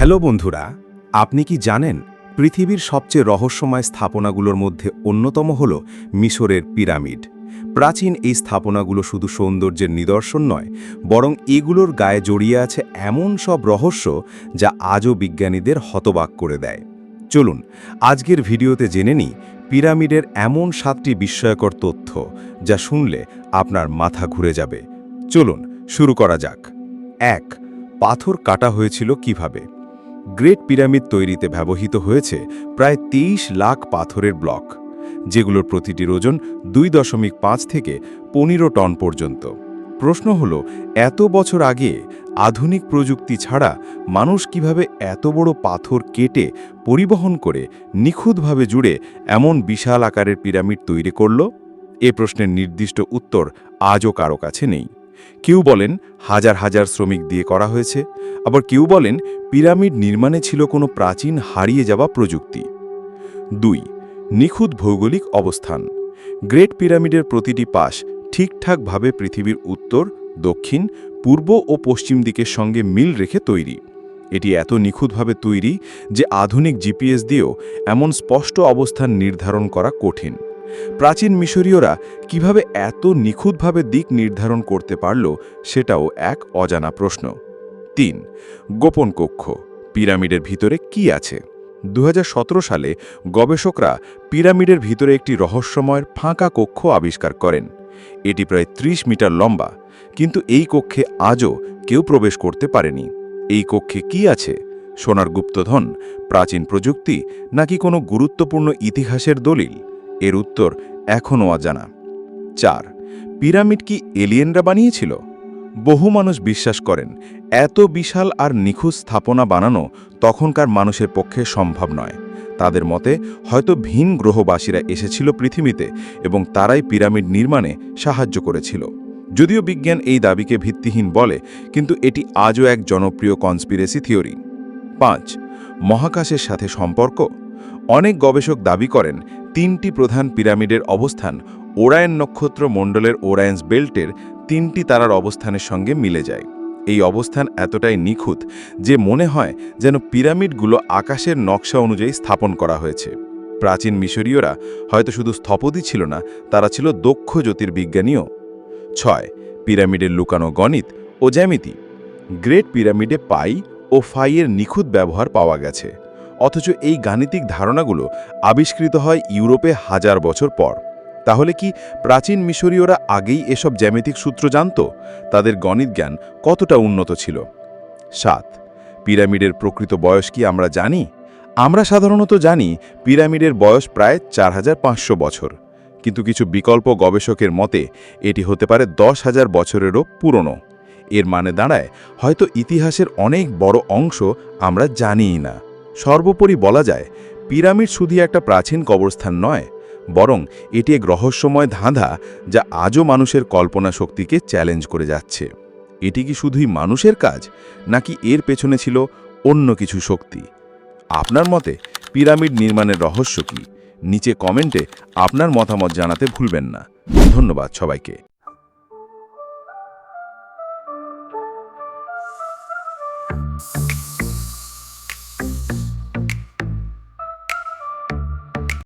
Hello বন্ধুরা, আপনি কি জানেন পৃথিবীর সবচেয়ে রহস্যময় স্থাপনাগুলোর মধ্যে অন্যতম হল মিশরের পিরামিড? প্রাচীন এই স্থাপনাগুলো শুধু সৌন্দর্যের নিদর্শন নয়, বরং এগুলোর গায়ে জড়িয়ে আছে এমন সব রহস্য যা আজও বিজ্ঞানীদের হতবাক করে দেয়। চলুন, আজকের ভিডিওতে জেনে নিই পিরামিডের এমন সাতটি বিস্ময়কর তথ্য যা শুনলে আপনার মাথা ঘুরে যাবে। চলুন, শুরু করা যাক। এক, পাথর কাটা হয়েছিল কীভাবে? গ্রেট পিরামিড তৈরিতে ব্যবহৃত হয়েছে প্রায় তেইশ লাখ পাথরের ব্লক, যেগুলোর প্রতিটির ওজন দুই দশমিক পাঁচ থেকে পনেরো টন পর্যন্ত। প্রশ্ন হল, এত বছর আগে আধুনিক প্রযুক্তি ছাড়া মানুষ কীভাবে এত বড় পাথর কেটে পরিবহন করে নিখুঁতভাবে জুড়ে এমন বিশাল আকারের পিরামিড তৈরি করল? এ প্রশ্নের নির্দিষ্ট উত্তর আজও কারও কাছে নেই। কেউ বলেন হাজার হাজার শ্রমিক দিয়ে করা হয়েছে, আবার কেউ বলেন পিরামিড নির্মাণে ছিল কোনো প্রাচীন হারিয়ে যাওয়া প্রযুক্তি। দুই, নিখুঁত ভৌগোলিক অবস্থান। গ্রেট পিরামিডের প্রতিটি পাশ ঠিকঠাকভাবে পৃথিবীর উত্তর, দক্ষিণ, পূর্ব ও পশ্চিম দিকের সঙ্গে মিল রেখে তৈরি। এটি এত নিখুঁতভাবে তৈরি যে আধুনিক জিপিএস দিয়েও এমন স্পষ্ট অবস্থান নির্ধারণ করা কঠিন। প্রাচীন মিশরীয়রা কীভাবে এত নিখুঁতভাবে দিক নির্ধারণ করতে পারল সেটাও এক অজানা প্রশ্ন। তিন, গোপন কক্ষ, পিরামিডের ভিতরে কি আছে? দু হাজার সতেরো সালে গবেষকরা পিরামিডের ভিতরে একটি রহস্যময় ফাঁকা কক্ষ আবিষ্কার করেন। এটি প্রায় ৩০ মিটার লম্বা, কিন্তু এই কক্ষে আজও কেউ প্রবেশ করতে পারেনি। এই কক্ষে কি আছে? সোনার গুপ্তধন, প্রাচীন প্রযুক্তি, নাকি কোনো গুরুত্বপূর্ণ ইতিহাসের দলিল? এর উত্তর এখনও অজানা। চার, পিরামিড কি এলিয়েনরা বানিয়েছিল? বহু মানুষ বিশ্বাস করেন, এত বিশাল আর নিখুঁত স্থাপনা বানানো তখনকার মানুষের পক্ষে সম্ভব নয়। তাদের মতে, হয়তো ভিন গ্রহবাসীরা এসেছিল পৃথিবীতে এবং তারাই পিরামিড নির্মাণে সাহায্য করেছিল। যদিও বিজ্ঞান এই দাবিকে ভিত্তিহীন বলে, কিন্তু এটি আজও এক জনপ্রিয় কনস্পিরেসি থিওরি পাঁচ, মহাকাশের সাথে সম্পর্ক? অনেক গবেষক দাবি করেন, তিনটি প্রধান পিরামিডের অবস্থান ওরায়ন নক্ষত্র মণ্ডলের ওরায়ন্স বেল্টের তিনটি তারার অবস্থানের সঙ্গে মিলে যায়। এই অবস্থান এতটাই নিখুঁত যে মনে হয় যেন পিরামিডগুলো আকাশের নকশা অনুযায়ী স্থাপন করা হয়েছে। প্রাচীন মিশরীয়রা হয়তো শুধু স্থপতি ছিল না, তারা ছিল দক্ষ জ্যোতির্বিজ্ঞানীও। ছয়, পিরামিডের লুকানো গণিত ও জ্যামিতি। গ্রেট পিরামিডে পাই ও ফাইয়ের নিখুঁত ব্যবহার পাওয়া গেছে। অথচ এই গাণিতিক ধারণাগুলো আবিষ্কৃত হয় ইউরোপে হাজার বছর পর। তাহলে কি প্রাচীন মিশরীয়রা আগেই এসব জ্যামিতিক সূত্র জানত? তাদের গণিত জ্ঞান কতটা উন্নত ছিল? সাত, পিরামিডের প্রকৃত বয়স কি আমরা জানি? আমরা সাধারণত জানি পিরামিডের বয়স প্রায় চার হাজার পাঁচশো বছর। কিন্তু কিছু বিকল্প গবেষকের মতে, এটি হতে পারে দশ হাজার বছরেরও পুরনো। এর মানে দাঁড়ায়, হয়তো ইতিহাসের অনেক বড় অংশ আমরা জানিই না। সর্বোপরি বলা যায়, পিরামিড শুধু একটা প্রাচীন কবরস্থান নয়, বরং এটি এক রহস্যময় ধাঁধা যা আজও মানুষের কল্পনা শক্তিকে চ্যালেঞ্জ করে যাচ্ছে। এটি কি শুধুই মানুষের কাজ, নাকি এর পেছনে ছিল অন্য কিছু শক্তি? আপনার মতে পিরামিড নির্মাণের রহস্য কি? নিচে কমেন্টে আপনার মতামত জানাতে ভুলবেন না। ধন্যবাদ সবাইকে।